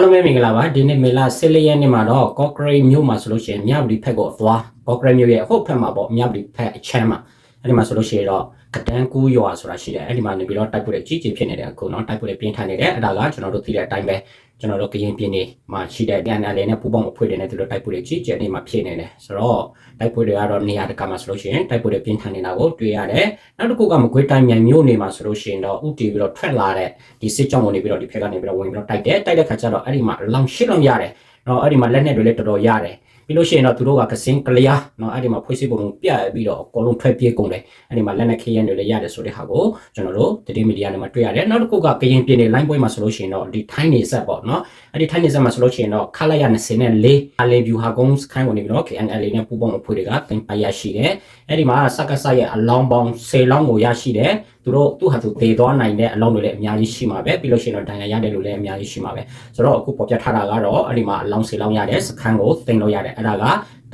အားလုံးပဲမင်္ဂလာပါဒီနေ့မေလ14ရက်နေ့မှာတော့ Cochrane မြို့မှာဆိုလို့ရှိရင်မြဝတီဖက်ကိုအသွား Cochrane မြို့ရဲ့ဟိုဖက်မှာပေါ့မြဝတီဖက်အချမ်းမှာအဲ့ဒီမှာဆိုလို့ရှိရင်တော့ ကတန်းကူးရွာဆိုတာရှိတယ်အဲ့ဒီမှာနေပြီးတော့တိုက်ပွဲတွေကြီးကြီးဖြစ်နေတယ်အခုနော်တိုက်ပွဲတွေပြင်းထန်နေတယ်အဲ့ဒါကကျွန်တော်တို့သိတဲ့အတိုင်းပဲကျွန်တော်တို့ကရင်ပြည်နယ်မှာရှိတဲ့ပြန်နယ်နဲ့ပူပေါင်းအဖွဲ့တွေနဲ့သူတို့တိုက်ပွဲတွေကြီးကြီးနေမှာဖြစ်နေတယ်ဆိုတော့တိုက်ပွဲတွေကတော့နေရာတကာမှာဆိုလို့ရှိရင်တိုက်ပွဲတွေပြင်းထန်နေတာကိုတွေ့ရတယ်နောက်တစ်ခုကမကွေးတိုင်းမြိုင်မြို့နယ်မှာဆိုလို့ရှိရင်တော့ဥတီပြီးတော့ထွက်လာတဲ့ဒီစစ်ကြောင်းဝင်ပြီးတော့ဒီဖက်ကနေပြီးတော့ဝင်ပြီးတော့တိုက်တယ်တိုက်တဲ့ခါကျတော့အဲ့ဒီမှာလောင်ရှစ်လုံးရတယ်နော်အဲ့ဒီမှာလက်နဲ့တွေလည်းတော်တော်ရတယ် ပြီးလို့ရှိရင်တော့သူတို့ကကစင်းကလျာနော်အဲ့ဒီမှာဖွဲ့စည်းပုံပြရပြီးတော့အကုန်လုံးထွက်ပြေးကုန်တယ်အဲ့ဒီမှာလက်နဲ့ခရင်တွေလည်းရတယ်ဆိုတဲ့ဟာကိုကျွန်တော်တို့တတိမီဒီယာနဲ့မှာတွေ့ရတယ်နောက်တစ်ခုကကရင်ပြည်နယ် line ပွဲမှာဆိုလို့ရှိရင်တော့ဒီထိုင်းနေဆက်ပေါ့နော်အဲ့ဒီထိုင်းနေဆက်မှာဆိုလို့ရှိရင်တော့ခလာရ20နဲ့4အလင်ဗျူဟာကုန်းစခန်းကိုနေပြီးတော့ KNL နဲ့ပူပေါင်းအဖွဲ့တွေကတင်ပါရရှိတယ်အဲ့ဒီမှာစက္ကစရဲ့အလောင်းပေါင်း10လောင်းကိုရရှိတယ်သူတို့သူ့ဟာသူတည်သွားနိုင်တဲ့အလောင်းတွေလည်းအများကြီးရှိမှာပဲပြီးလို့ရှိရင်တော့ဒဏ်ရာရတယ်လို့လည်းအများကြီးရှိမှာပဲဆိုတော့အခုပေါ်ပြထားတာကတော့အဲ့ဒီမှာအလောင်းစီလောင်းရတဲ့စခန်းကိုသိမ်းလို့ရတယ်အဲ့ဒါက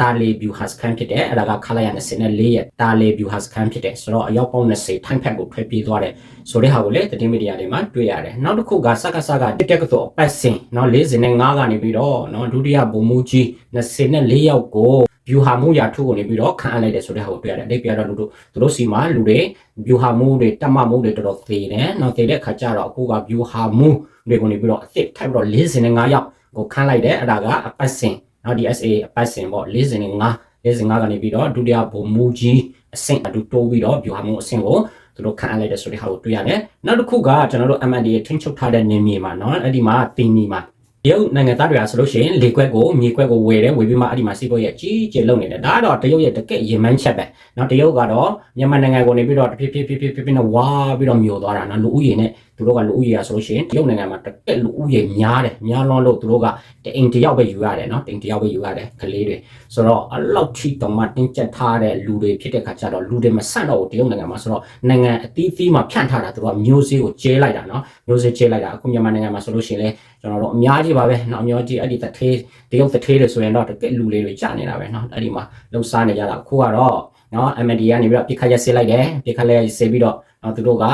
တာလီဗျူဟာစခန်းဖြစ်တယ်အဲ့ဒါကခလာရ24ရက်တာလီဗျူဟာစခန်းဖြစ်တယ်ဆိုတော့အရောက်ပေါင်း20ထိုင်းဖက်ကိုထွက်ပြေးသွားတယ်ဆိုတဲ့ဟာကိုလည်းသတင်းမီဒီယာတွေမှာတွေ့ရတယ်နောက်တစ်ခုကစက္ကစကတက်တက်ကတော့အပတ်စဉ်နော်45ကနေပြီးတော့နော်ဒုတိယဘုံမူကြီး24ရောက်ကို ဗျူဟာမှုရာထုကိုနေပြီးတော့ခံအပ်လိုက်တယ်ဆိုတဲ့ဟာကိုတွေ့ရတယ်။အတိတ်ပြတော့လူတို့သူတို့စီမှာလူတွေဗျူဟာမှုတွေတက်မှမှုတွေတော်တော်သေးတယ်။နောက်သေးတဲ့ခါကျတော့အခုကဗျူဟာမှုတွေကိုနေပြီးတော့အစ်စ်ထိုက်ပြီးတော့55ရောက်ကိုခန့်လိုက်တယ်။အဲ့ဒါကအပတ်စဉ်နော်ဒီ SA အပတ်စဉ်ပေါ့55 55ကနေပြီးတော့ဒုတိယဘုံမူကြီးအဆင့်အတူတိုးပြီးတော့ဗျူဟာမှုအဆင့်ကိုသူတို့ခံအပ်လိုက်တယ်ဆိုတဲ့ဟာကိုတွေ့ရတယ်။နောက်တစ်ခုကကျွန်တော်တို့ MND ထိန်းချုပ်ထားတဲ့နေမြေမှာနော်အဲ့ဒီမှာတင်းနီမှာ ရုပ်နိုင်ငံသားတွေကဆိုလို့ရှိရင်လေကွက်ကိုမြေကွက်ကိုဝယ်တယ်ဝယ်ပြီးမှအဲ့ဒီမှာစီးပွားရေးကြီးကြီးလုပ်နေတယ်ဒါကတော့တရုတ်ရဲ့တကယ့်ရင်မှန်းချက်ပဲနော်တရုတ်ကတော့မြန်မာနိုင်ငံကိုနေပြီးတော့ဖြည်းဖြည်းဖြည်းဖြည်းဖြည်းနဲ့ဝါပြီးတော့မျိုးသွားတာနော်လူဦးရေနဲ့ သူတို့ကလူဦးရေရဆိုလို့ရှိရင်ရုပ်နိုင်ငံမှာတကယ်လူဦးရေများတယ်များလွန်းလို့သူတို့ကတအိမ်တယောက်ပဲယူရတယ်နော်တအိမ်တယောက်ပဲယူရတယ်ကလေးတွေဆိုတော့အလောက်ထိတောင်မှတင်းကျပ်ထားတဲ့လူတွေဖြစ်တဲ့ခါကျတော့လူတွေမဆန့်တော့ဘူးတရုတ်နိုင်ငံမှာဆိုတော့နိုင်ငံအသီးသီးမှာဖြန့်ထားတာသူတို့ကမျိုးစေ့ကိုကျဲလိုက်တာနော်မျိုးစေ့ကျဲလိုက်တာအခုမြန်မာနိုင်ငံမှာဆိုလို့ရှိရင်လည်းကျွန်တော်တို့အများကြီးပါပဲနော်အမျိုးကြီးအဲ့ဒီတထေးတရုတ်တထေးတွေဆိုရင်တော့တကယ်လူလေးတွေကြာနေတာပဲနော်အဲ့ဒီမှာလုံစားနေကြတာအခုကတော့နော် MD ကနေပြီးတော့ပြစ်ခတ်ရက်စစ်လိုက်တယ်ပြစ်ခတ်ရက်စစ်ပြီးတော့နော်သူတို့က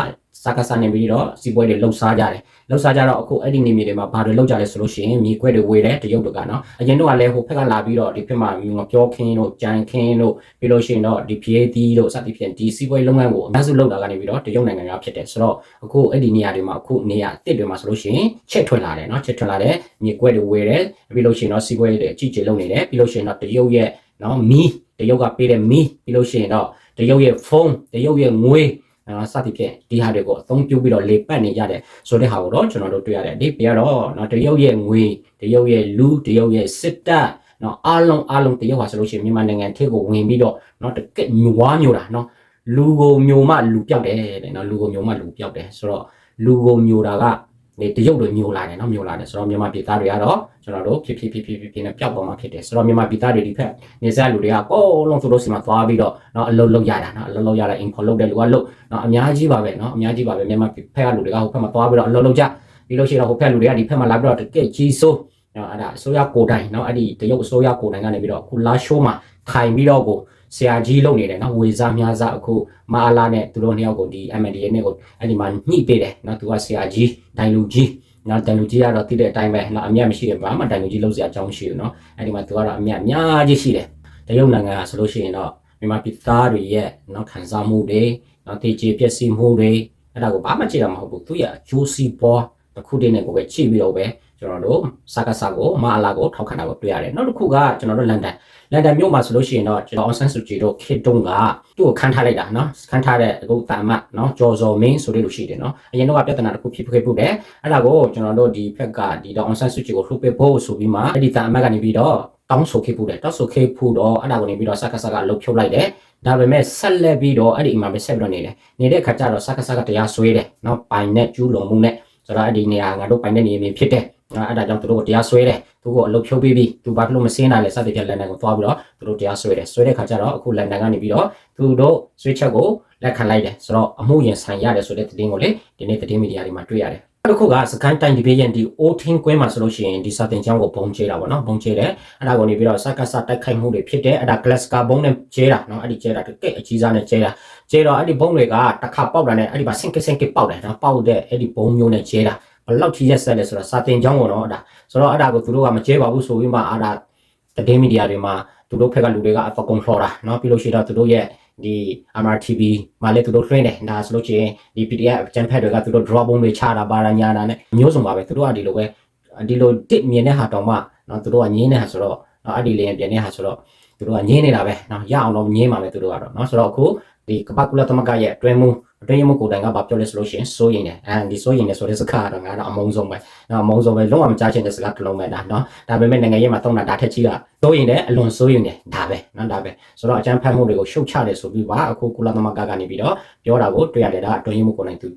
စကားစနေပြီးတော့စီပွဲတွေလှုပ်ရှားကြတယ်လှုပ်ရှားကြတော့အခုအဲ့ဒီနေမြေတွေမှာဘာတွေလှုပ်ကြလဲဆိုလို့ရှိရင်မြေခွဲတွေဝေတယ်တရုတ်တို့ကနော်အရင်တော့ကလည်းဟိုဖက်ကလာပြီးတော့ဒီဖက်မှာငပြောခင်းတို့ကြံခင်းတို့ပြီးလို့ရှိရင်တော့ဒီ PAD တို့စသဖြင့်ဒီစီပွဲလုပ်ငန်းကိုအများစုလုပ်တာကနေပြီးတော့တရုတ်နိုင်ငံကဖြစ်တယ်ဆိုတော့အခုအဲ့ဒီနေရာတွေမှာအခုနေရာအစ်တွေမှာဆိုလို့ရှိရင်ချက်ထွက်လာတယ်နော်ချက်ထွက်လာတယ်မြေခွဲတွေဝေတယ်ပြီးလို့ရှိရင်တော့စီပွဲတွေအကြီးကြီးလုပ်နေတယ်ပြီးလို့ရှိရင်တော့တရုတ်ရဲ့နော်မီးတရုတ်ကပေးတဲ့မီးပြီးလို့ရှိရင်တော့တရုတ်ရဲ့ဖုန်းတရုတ်ရဲ့ငွေ နော်စသဖြင့်ဒီဟာတွေကိုအသုံးပြုပြီးတော့လေပတ်နေကြတယ်ဆိုတဲ့ဟာကိုတော့ကျွန်တော်တို့တွေ့ရတယ်ဒီပြတော့နော်တရုတ်ရဲ့ငွေတရုတ်ရဲ့လူတရုတ်ရဲ့စစ်တပ်နော်အားလုံးအားလုံးတရုတ်ဟာဆိုလို့ရှိရင်မြန်မာနိုင်ငံထဲကိုဝင်ပြီးတော့နော်တကက်ညွားညိုတာနော်လူကိုမျိုးမှလူပြောက်တယ်တဲ့နော်လူကိုမျိုးမှလူပြောက်တယ်ဆိုတော့လူကိုမျိုးတာက နေတရုတ်တွေမျိုးလာတယ်နော်မျိုးလာတယ်ဆိုတော့မြန်မာပြည်သားတွေကတော့ကျွန်တော်တို့ဖြစ်ဖြစ်ဖြစ်ဖြစ်ဖြစ်နဲ့ပျောက်ပေါ်မှာဖြစ်တယ်ဆိုတော့မြန်မာပြည်သားတွေဒီဖက်နေဆက်လူတွေကအကုန်လုံးသူတို့စီမှာသွားပြီးတော့နော်အလုပ်လုပ်ရတာနော်အလုပ်လုပ်ရတာ import လုပ်တဲ့လူကလုပ်နော်အများကြီးပါပဲနော်အများကြီးပါပဲမြန်မာဖက်ကလူတွေကဟိုဖက်မှာသွားပြီးတော့အလုပ်လုပ်ကြပြီးလို့ရှိရင်ဟိုဖက်လူတွေကဒီဖက်မှာလာပြီးတော့တကယ်ကြီးဆိုးနော်အဲ့ဒါအစိုးရကိုယ်တိုင်နော်အဲ့ဒီတရုတ်အစိုးရကိုယ်တိုင်ကနေပြီးတော့ခုလာရှိုးမှာခိုင်ပြီးတော့ကို ဆရာကြီးလုပ်နေတယ်နော်ဝေစားများစားအခုမအားလာနဲ့သူတို့နှစ်ယောက်ကိုဒီ MNDA နဲ့ကိုအဲ့ဒီမှာညှိပေးတယ်နော်သူကဆရာကြီးဒိုင်လူကြီးနော်တန်လူကြီးကတော့တိတဲ့အတိုင်းပဲနော်အမြတ်မရှိတယ်ဘာမှတန်လူကြီးလုံးစရာအကြောင်းမရှိဘူးနော်အဲ့ဒီမှာသူကတော့အမြတ်အများကြီးရှိတယ်တရုတ်နိုင်ငံကဆိုလို့ရှိရင်တော့မြန်မာပြည်သားတွေရဲ့နော်ခံစားမှုတွေနော်တေချေပျက်စီးမှုတွေအဲ့ဒါကိုဘာမှကြည့်တာမဟုတ်ဘူးသူရဲ့အကျိုးစီးပွားတစ်ခုတည်းနဲ့ကိုပဲချိပြီးတော့ပဲ ကျွန်တော်တို့စကားစကိုမအလာကိုထောက်ခံတာကိုတွေ့ရတယ်နောက်တစ်ခုကကျွန်တော်တို့လန်ဒန်လန်ဒန်မြို့မှာဆိုလို့ရှိရင်တော့ကျွန်တော်အောင်ဆန်းစုကြည်တို့ခေတုံးကသူ့ကိုခန်းထားလိုက်တာနော်ခန်းထားတဲ့အခုတာမတ်နော်ဂျော်ဇော်မင်းဆိုတဲ့လူရှိတယ်နော်အရင်တော့ပြဿနာတစ်ခုဖြစ်ခဲ့ပုတယ်အဲ့ဒါကိုကျွန်တော်တို့ဒီဖက်ကဒီတော့အောင်ဆန်းစုကြည်ကိုလှုပ်ပေးဖို့ဆိုပြီးမှအဲ့ဒီတာမတ်ကနေပြီးတော့တောင်းဆိုခဲ့ပုတယ်တောင်းဆိုခဲ့ဖို့တော့အဲ့ဒါကိုနေပြီးတော့စကားစကားလှုပ်ဖြုတ်လိုက်တယ်ဒါပေမဲ့ဆက်လက်ပြီးတော့အဲ့ဒီအမှပဲဆက်ပြီးတော့နေတယ်နေတဲ့အခါကျတော့စကားစကားတရားဆွဲတယ်နော်ပိုင်နဲ့ကျူးလွန်မှုနဲ့ဆိုတော့အဲ့ဒီနေရာငါတို့ပိုင်တဲ့နေရာဖြစ်တယ် အဲ့ဒါကြောင့်သူတို့ကိုတရားစွဲတယ်သူကိုအလုပ်ဖြုတ်ပေးပြီးသူဘာလို့မစင်းနိုင်လဲစသဖြင့်လန်ဒန်ကိုသွားပြီးတော့သူတို့တရားစွဲတယ်စွဲတဲ့ခါကျတော့အခုလန်ဒန်ကနေပြီးတော့သူတို့စွဲချက်ကိုလက်ခံလိုက်တယ်ဆိုတော့အမှုရင်ဆိုင်ရတယ်ဆိုတဲ့သတင်းကိုလေဒီနေ့သတင်းမီဒီယာတွေမှာတွေ့ရတယ်နောက်တစ်ခုကစကိုင်းတိုင်းဒီဘေးရန်ဒီအိုထင်းကွင်းမှာဆိုလို့ရှိရင်ဒီစာတင်ကျောင်းကိုဘုံကျဲတာပေါ့နော်ဘုံကျဲတယ်အဲ့ဒါကိုနေပြီးတော့စကစတိုက်ခိုက်မှုတွေဖြစ်တယ်အဲ့ဒါ glass car ဘုံနဲ့ကျဲတာနော်အဲ့ဒီကျဲတာတကယ့်အကြီးစားနဲ့ကျဲတာကျဲတော့အဲ့ဒီဘုံတွေကတစ်ခါပေါက်တာနဲ့အဲ့ဒီမှာဆင်ကဆင်ကပေါက်တယ်နော်ပေါက်တဲ့အဲ့ဒီဘုံမျိုးနဲ့ကျဲတာ ဘယ်လောက်ထိရက်ဆက်လဲဆိုတော့စာတင်ကြောင်းကိုတော့ဒါဆိုတော့အဲ့ဒါကိုသူတို့ကမကျဲပါဘူးဆိုပြီးမှအဲ့ဒါတည်မီဒီယာတွေမှာသူတို့ဖက်ကလူတွေကအဖကုံခေါ်တာเนาะပြီးလို့ရှိတော့သူတို့ရဲ့ဒီ MRTV မှာလည်းသူတို့လွှင့်တယ်ဒါဆိုလို့ရှိရင်ဒီ PDF ကျန်ဖက်တွေကသူတို့ drop ဘုံတွေချတာပါရညာတာနဲ့မျိုးစုံပါပဲသူတို့ကဒီလိုပဲဒီလိုတစ်မြင်တဲ့ဟာတောင်မှเนาะသူတို့ကငင်းတဲ့ဟာဆိုတော့เนาะအဲ့ဒီလေးပြန်တဲ့ဟာဆိုတော့သူတို့ကငင်းနေတာပဲเนาะရအောင်တော့ငင်းပါပဲသူတို့ကတော့เนาะဆိုတော့အခု ဒီကပတ်ကုလသမဂ္ဂရဲ့အတွင်းမှုအတွင်းမှုကိုယ်တိုင်ကဘာပြောလဲဆိုလို့ရှိရင်စိုးရင်တယ်အဲဒီစိုးရင်တယ်ဆိုတဲ့စကားကတော့ငါတော့အမုန်းဆုံးပဲเนาะအမုန်းဆုံးပဲလုံးဝမကြားချင်တဲ့စကားတစ်လုံးပဲဒါเนาะဒါပေမဲ့နိုင်ငံရေးမှာတုံးတာဒါထက်ကြီးကစိုးရင်တယ်အလွန်စိုးရင်တယ်ဒါပဲเนาะဒါပဲဆိုတော့အကြမ်းဖက်မှုတွေကိုရှုတ်ချတယ်ဆိုပြီးပါအခုကုလသမဂ္ဂကနေပြီးတော့ပြောတာကိုတွေ့ရတယ်ဒါအတွင်းမှုကိုယ်တိုင်သူ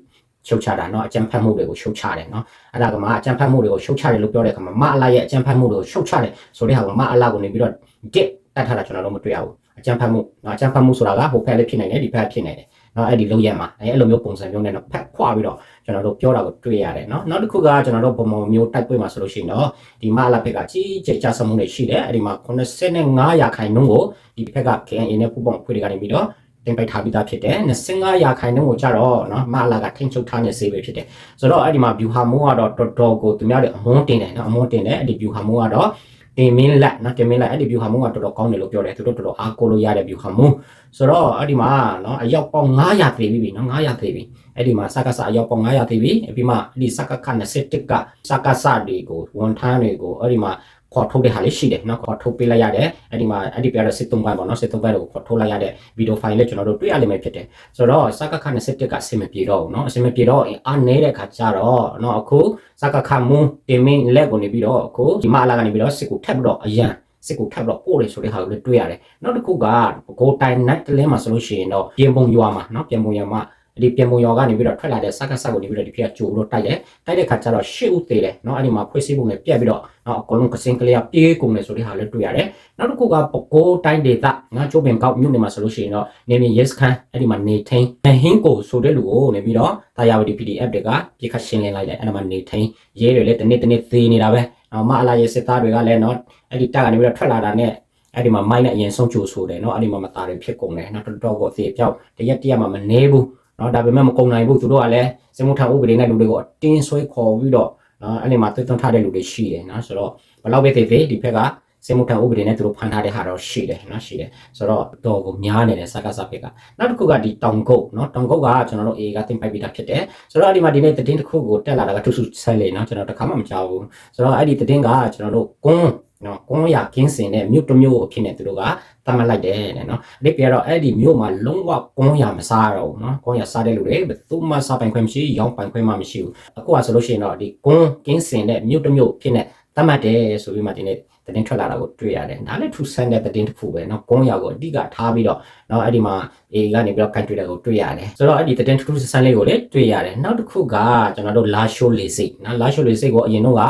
ရှုတ်ချတာเนาะအကြမ်းဖက်မှုတွေကိုရှုတ်ချတယ်เนาะအဲ့ဒါကမှအကြမ်းဖက်မှုတွေကိုရှုတ်ချတယ်လို့ပြောတဲ့အခါမှာမအလာရဲ့အကြမ်းဖက်မှုတွေကိုရှုတ်ချတယ်ဆိုတဲ့ဟာကမအလာကိုနေပြီးတော့ get တတ်ထားတာကျွန်တော်တို့မတွေ့ရဘူး အကြံဖတ်မှုနော်အကြံဖတ်မှုဆိုတာကဟိုဖက်လည်းဖြစ်နိုင်တယ်ဒီဖက်ဖြစ်နိုင်တယ်နော်အဲ့ဒီလောက်ရမှာအဲ့လိုမျိုးပုံစံမျိုးနဲ့တော့ဖက်ခွာပြီးတော့ကျွန်တော်တို့ပြောတာကိုတွေ့ရတယ်နော်နောက်တစ်ခုကကျွန်တော်တို့ဘုံဘုံမျိုးတိုက်ပွဲမှာဆိုလို့ရှိရင်တော့ဒီမလာဖက်ကကြီးကျယ်ကြဆမှုတွေရှိတယ်အဲ့ဒီမှာ85ရာခိုင်နှုန်းကိုဒီဖက်က KNA နဲ့ပူပေါင်းအဖွဲ့တွေကနေပြီးတော့တင်ပိတ်ထားပြီးသားဖြစ်တယ်25ရာခိုင်နှုန်းကိုကြတော့နော်မလာကထိန်းချုပ်ထားနေစေပဲဖြစ်တယ်ဆိုတော့အဲ့ဒီမှာ view ဟာမိုးကတော့တော်တော်ကိုသူများတွေအမုန်းတင်တယ်နော်အမုန်းတင်တယ်အဲ့ဒီ view ဟာမိုးကတော့ တင်မင်းလက်နော်တင်မင်းလက်အဲ့ဒီ view ဟာမိုးကတော်တော်ကောင်းတယ်လို့ပြောတယ်သူတို့တော်တော်အားကိုးလို့ရတဲ့ view ဟာမိုးဆိုတော့အဲ့ဒီမှာနော်အရောက်ပေါင်း900သေးပြီနော်900သေးပြီအဲ့ဒီမှာစကားစအရောက်ပေါင်း900သေးပြီအပြီးမှအဲ့ဒီစကားခ21ကစကားစတွေကိုဝန်ထမ်းတွေကိုအဲ့ဒီမှာ ခေါ်ထုတ်တဲ့ဟာလေးရှိတယ်နော်ခေါ်ထုတ်ပေးလိုက်ရတယ်အဲ့ဒီမှာအဲ့ဒီပြရစစ်သုံးပိုင်းပေါ့နော်စစ်သုံးပိုင်းကိုခေါ်ထုတ်လိုက်ရတဲ့ဗီဒီယိုဖိုင်လေးကျွန်တော်တို့တွေ့ရလိမ့်မယ်ဖြစ်တယ်ဆိုတော့စကားခ21ကအဆင်မပြေတော့ဘူးနော်အဆင်မပြေတော့အားနေတဲ့ခါကျတော့နော်အခုစကားခမွန်းတင်မင်းလက်ကိုနေပြီးတော့အခုဒီမအလာကနေပြီးတော့စစ်ကိုထပ်ပြီးတော့အရန်စစ်ကိုထပ်ပြီးတော့ပို့တယ်ဆိုတဲ့ဟာကိုလည်းတွေ့ရတယ်နောက်တစ်ခုကကိုတိုင်နက်တလဲမှာဆိုလို့ရှိရင်တော့ပြင်ပုံရွာမှာနော်ပြင်ပုံရွာမှာ ဒီပြင်ပုံရောကနေပြီးတော့ထွက်လာတဲ့စကားစကိုနေပြီးတော့ဒီဖေကကြိုလို့တိုက်တယ်တိုက်တဲ့ခါကျတော့ရှေ့ဦးသေးတယ်เนาะအဲ့ဒီမှာဖွေးစည်းပုံနဲ့ပြက်ပြီးတော့เนาะအကုန်လုံးကစင်ကလေးကပြေးကုန်တယ်ဆိုတဲ့ဟာလည်းတွေ့ရတယ်နောက်တစ်ခုကပကိုးတိုင်းဒေသเนาะကျိုးပင်ကောက်မြို့နယ်မှာဆိုလို့ရှိရင်တော့နေမြေ yes ခန်းအဲ့ဒီမှာနေထိန်ဟင်းကိုဆိုတဲ့လူကိုနေပြီးတော့တာယာဝတီ PDF တွေကပြစ်ခတ်ရှင်းလင်းလိုက်တယ်အဲ့ဒါမှနေထိန်ရဲတွေလည်းတနေ့တနေ့သေးနေတာပဲเนาะမအလာရဲ့စစ်သားတွေကလည်းเนาะအဲ့ဒီတက်ကနေပြီးတော့ထွက်လာတာနဲ့အဲ့ဒီမှာမိုင်းနဲ့အရင်ဆုံးကြိုဆိုတယ်เนาะအဲ့ဒီမှာမသားတွေဖြစ်ကုန်တယ်เนาะတော်တော်ကိုအသေးပြောက်တရက်တရက်မှမနေဘူး နော်ဒါပေမဲ့မကုံနိုင်ဘူးသူတို့ကလည်းစင်မထဥပဒေနဲ့လူတွေကိုအတင်းဆွဲခေါ်ပြီးတော့နော်အဲ့ဒီမှာသွေးသွင်းထားတဲ့လူတွေရှိတယ်နော်ဆိုတော့ဘယ်လောက်ပဲသေးသေးဒီဘက်ကစင်မထဥပဒေနဲ့သူတို့ဖန်ထားတဲ့ဟာတော့ရှိတယ်နော်ရှိတယ်ဆိုတော့တော်ကိုများနေတယ်စကားစပက်ကနောက်တစ်ခုကဒီတောင်ကုတ်နော်တောင်ကုတ်ကကျွန်တော်တို့ A ကတင်ပိုက်ပြီးသားဖြစ်တယ်ဆိုတော့အဲ့ဒီမှာဒီနေ့သတင်းတစ်ခုကိုတက်လာတာကထုစုဆက်လေနော်ကျွန်တော်တခါမှမကြောက်ဘူးဆိုတော့အဲ့ဒီသတင်းကကျွန်တော်တို့ကွန်း နော်ကွန်းရကင်းစင်တဲ့မြို့တစ်မြို့အဖြစ်နဲ့သူတို့ကသတ်မှတ်လိုက်တယ်တဲ့နော်အဲ့ဒီပြတော့အဲ့ဒီမြို့မှာလုံးဝကွန်းရမစားတော့ဘူးနော်ကွန်းရစားတဲ့လူတွေဘယ်သူမှစားပိုင်ခွင့်မရှိရောင်းပိုင်ခွင့်မှမရှိဘူးအခုကဆိုလို့ရှိရင်တော့ဒီကွန်းကင်းစင်တဲ့မြို့တစ်မြို့ဖြစ်နဲ့သတ်မှတ်တယ်ဆိုပြီးမှဒီနေ့သတင်းထွက်လာတာကိုတွေ့ရတယ်ဒါလည်းထူဆန်းတဲ့သတင်းတစ်ခုပဲเนาะကွန်းရောက်ကိုအဓိကထားပြီးတော့เนาะအဲ့ဒီမှာအေကနေပြီးတော့ကန်တွေ့တာကိုတွေ့ရတယ်ဆိုတော့အဲ့ဒီသတင်းထူဆန်းလေးကိုလည်းတွေ့ရတယ်နောက်တစ်ခုကကျွန်တော်တို့လာရှိုးလေးစိတ်เนาะလာရှိုးလေးစိတ်ကိုအရင်တော့က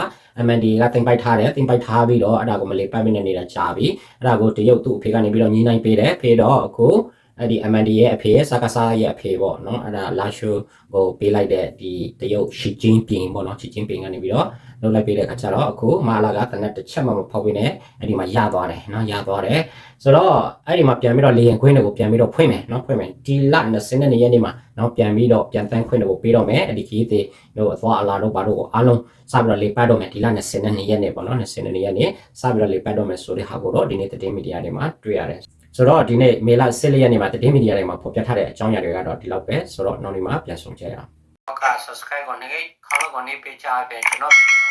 MND ကတင်ပိုက်ထားတယ်တင်ပိုက်ထားပြီးတော့အဲ့ဒါကိုမလေးပိုက်မနေနေတာကြာပြီအဲ့ဒါကိုတရုတ်သူ့အဖေကနေပြီးတော့ညီနိုင်ပေးတယ်ဖေတော့အခု အဲ့ဒီ MND ရဲ့အဖေရဲ့စကားစားရဲ့အဖေပေါ့နော်အဲ့ဒါလာရှိုးဟိုပေးလိုက်တဲ့ဒီတရုတ်ရှီကျင်းပင်ပေါ့နော်ရှီကျင်းပင်ကနေပြီးတော့လုပ်လိုက်ပေးတဲ့အခါကျတော့အခုမာလာကတနက်တစ်ချက်မှမဖောက်ပေးနဲ့အဲ့ဒီမှာရသွားတယ်နော်ရသွားတယ်ဆိုတော့အဲ့ဒီမှာပြန်ပြီးတော့လေရင်ခွင်းတွေကိုပြန်ပြီးတော့ဖွင့်မယ်နော်ဖွင့်မယ်ဒီလ22ရက်နေ့မှာနော်ပြန်ပြီးတော့ပြန်တန်းခွင့်တွေကိုပေးတော့မယ်အဲ့ဒီခီးသေးတို့အသွားအလာတို့ဘာတို့ကိုအားလုံးစပြီးတော့လေပတ်တော့မယ်ဒီလ22ရက်နေ့ပေါ့နော်22ရက်နေ့စပြီးတော့လေပတ်တော့မယ်ဆိုတဲ့ဟာကိုတော့ဒီနေ့သတင်းမီဒီယာတွေမှာတွေ့ရတယ် ဆိုတော့ဒီနေ့မေလ14ရက်နေ့မှာသတင်းမီဒီယာတွေမှာဖော်ပြထားတဲ့အကြောင်းအရာတွေကတော့ဒီလောက်ပဲဆိုတော့နောက်နေ့မှာပြန်ဆောင်ကြရအောင်ဟုတ်ကဲ့ subscribe ကိုနေခေါင်းကိုနေပေးချပေးကျွန်တော်ဗီဒီယို